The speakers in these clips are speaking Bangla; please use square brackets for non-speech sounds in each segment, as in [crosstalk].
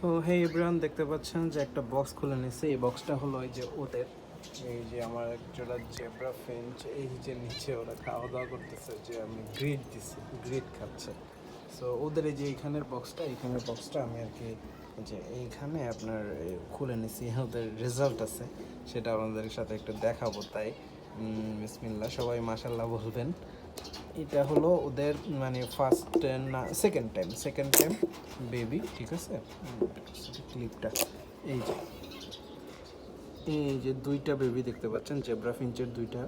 সো হে ইব্রান দেখতে পাচ্ছেন যে একটা বক্স খুলে নিয়েছে। এই বক্সটা হলো এই যে ওদের। এই যে আমার একজোড়া জেব্রা ফ্রেঞ্চ এই যে নিচে ওরা খাওয়া দাওয়া করতেছে, যে আমি গ্রিড দিছি গ্রিড খাচ্ছে। সো ওদের এই যে এইখানের বক্সটা এইখানের বক্সটা আমি আর কি যে এইখানে আপনার খুলে নিছি, ওদের রেজাল্ট আছে। সেটা আমাদের সাথে একটু দেখাবো তাই। বিসমিল্লা সবাই মাসাল্লাহ বলবেন। এটা হলো ওদের মানে ফার্স্ট না second time second time baby ঠিক আছে? ক্লিপটা এই যে এই যে দুইটা বেবি দেখতে পাচ্ছেন জেব্রা ফিঞ্চের দুইটা।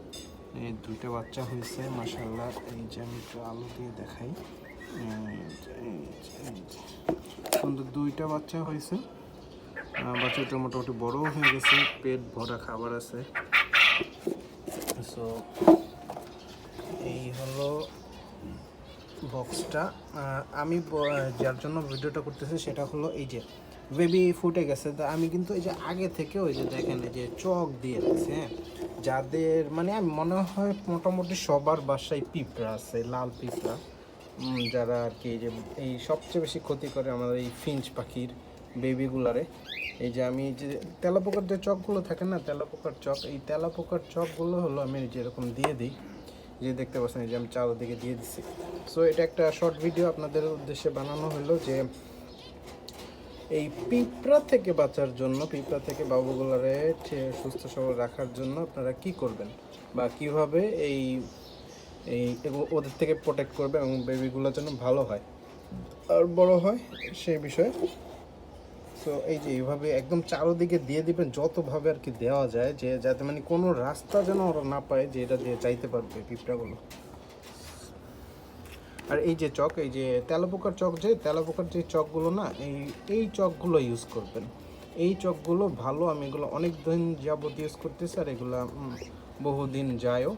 এই দুইটা বাচ্চা হয়েছে মাসাল্লাহ এই যে আমি একটু আলো দিয়ে দেখাই। সুন্দর দুইটা বাচ্চা হয়েছে। বাচ্চাটা মোটামুটি বড়ও হয়ে গেছে, পেট ভরা খাবার আছে। সো এই হলো বক্সটা আমি যার জন্য ভিডিওটা করতেছি সেটা হলো এই যে বেবি ফুটে গেছে। তা আমি কিন্তু এই যে আগে থেকে ওই যে দেখেন এই যে চক দিয়ে দিয়েছে হ্যাঁ? যাদের মানে আমি মনে হয় মোটামুটি সবার বাসায় পিঁপড়া আছে, লাল পিঁপড়া। যারা আর কি যে এই সবচেয়ে বেশি ক্ষতি করে আমাদের এই ফিঞ্চ পাখির বেবিগুলারে এই যে আমি যে তেলাপোকার যে চকগুলো থাকে না, তেলাপোকার চক, এই তেলাপোকার চকগুলো হলো আমি যেরকম দিয়ে দিই। যে দেখতে পাচ্ছেন যে আমি চারদিকে দিয়ে দিচ্ছি সো এটা একটা শর্ট ভিডিও আপনাদের উদ্দেশ্যে বানানো হলো যে এই পিঁপড়া থেকে বাঁচার জন্য, পিঁপড়া থেকে বাবুগুলারে সুস্থ সবল রাখার জন্য আপনারা কি করবেন? বা কীভাবে এই এই ওদের থেকে প্রোটেক্ট করবে এবং বেবিগুলো যেন ভালো হয়? আর বড় হয় সেই বিষয়ে। সো এই যে এইভাবে একদম চারোদিকে দিয়ে দিবেন, যতভাবে আর কি দেওয়া যায়, যে যাতে মানে কোনো রাস্তা যেন ওরা না পায়, যে এটা দিয়ে চাইতে পারবে পিঁপড়াগুলো। আর এই যে চক, এই যে তেলাপোকার চক যে, তেলাপোকার যে চকগুলো না, এই এই চকগুলো ইউজ করবেন। এই চকগুলো ভালো, আমি এগুলো অনেক দিন যাবত ইউজ করতেছি, আর এগুলো বহুদিন যায়ও।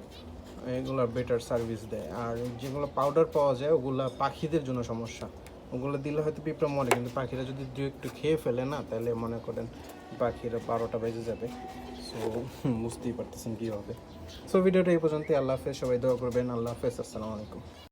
এগুলো বেটার সার্ভিস দেয়। আর যেগুলো পাউডার পাওয়া যায়, ওগুলো পাখিদের জন্য সমস্যা। ওগুলো দিলে হয়তো পিঁপড়া মরে, কিন্তু পাখিরা যদি দু একটু খেয়ে ফেলে না, তাহলে মনে করেন পাখিরা বারোটা বেজে যাবে। সো [laughs] বুঝতেই পারতেছেন কী হবে সো ভিডিওটা এই পর্যন্ত আল্লাহ হাফেজ, সবাই দোয়া করবেন। আল্লাহ হাফেজ, আসসালামু আলাইকুম।